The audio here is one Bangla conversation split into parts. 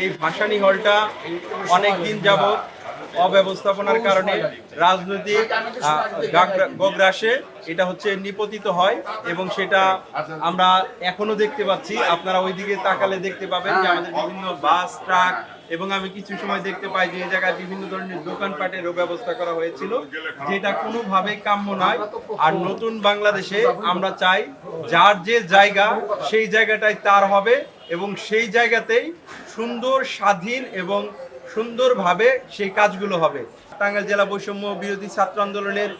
এই ভাসানী হলটা অনেক দিন যাবৎ অব্যবস্থাপনার কারণে রাজনৈতিক গগ্রাসে এটা হচ্ছে নিপতিত হয় এবং সেটা আমরা এখনও দেখতে পাচ্ছি। আপনারা ওইদিকে তাকালে দেখতে পাবেন যে আমাদের বিভিন্ন বাস, ট্রাক এবং আমি কিছু সময় দেখতে পাই যে এই জায়গায় বিভিন্ন ধরনের দোকানপাটেরও ব্যবস্থা করা হয়েছিল, যেটা কোনোভাবে কাম্য নয়। আর নতুন বাংলাদেশে আমরা চাই যার যে জায়গা, সেই জায়গাটাই তার হবে এবং সেই জায়গাতেই সুন্দর, স্বাধীন এবং সুন্দরভাবে সেই কাজগুলো হবে। টাঙ্গাইল জেলা বৈষম্য বিরোধী ছাত্র আন্দোলনের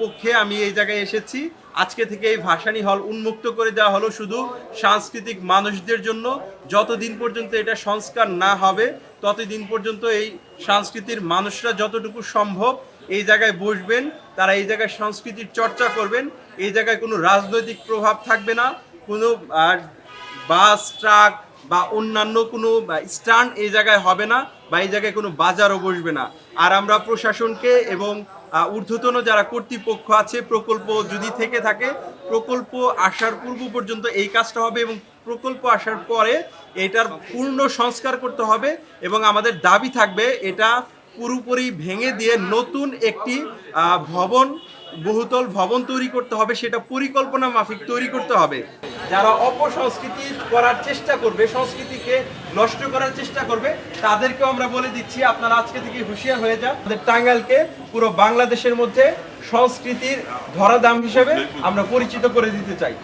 পক্ষে আমি এই জায়গায় এসেছি। আজকে থেকে এই ভাসানী হল উন্মুক্ত করে দেওয়া হলো শুধু সাংস্কৃতিক মানুষদের জন্য। যতদিন পর্যন্ত এটা সংস্কার না হবে, ততদিন পর্যন্ত এই সংস্কৃতির মানুষরা যতটুকু সম্ভব এই জায়গায় বসবেন, তারা এই জায়গায় সংস্কৃতির চর্চা করবেন। এই জায়গায় কোনো রাজনৈতিক প্রভাব থাকবে না। কোনো বাস, ট্রাক বা অন্যান্য কোনো স্ট্যান্ড এই জায়গায় হবে না, বা এই জায়গায় কোনো বাজারও বসবে না। আর আমরা প্রশাসনকে এবং ঊর্ধ্বতন যারা কর্তৃপক্ষ আছে, প্রকল্প যদি থেকে থাকে, প্রকল্প আসার পূর্ব পর্যন্ত এই কাজটা হবে এবং প্রকল্প আসার পরে এটার পূর্ণ সংস্কার করতে হবে এবং আমাদের দাবি থাকবে এটা পুরোপুরি ভেঙে দিয়ে নতুন একটি ভবন বহুতল ভবন তৈরি করতে হবে, সেটা পরিকল্পনা মাফিক তৈরি করতে হবে। যারা অপসংস্কৃতি করার চেষ্টা করবে, সংস্কৃতিকে নষ্ট করার চেষ্টা করবে, তাদেরকেও আমরা বলে দিচ্ছি, আপনারা আজকে থেকে হুঁশিয়ার হয়ে যান। আমাদের টাঙ্গালকে পুরো বাংলাদেশের মধ্যে সংস্কৃতির ধরাধাম হিসেবে আমরা পরিচিত করে দিতে চাই।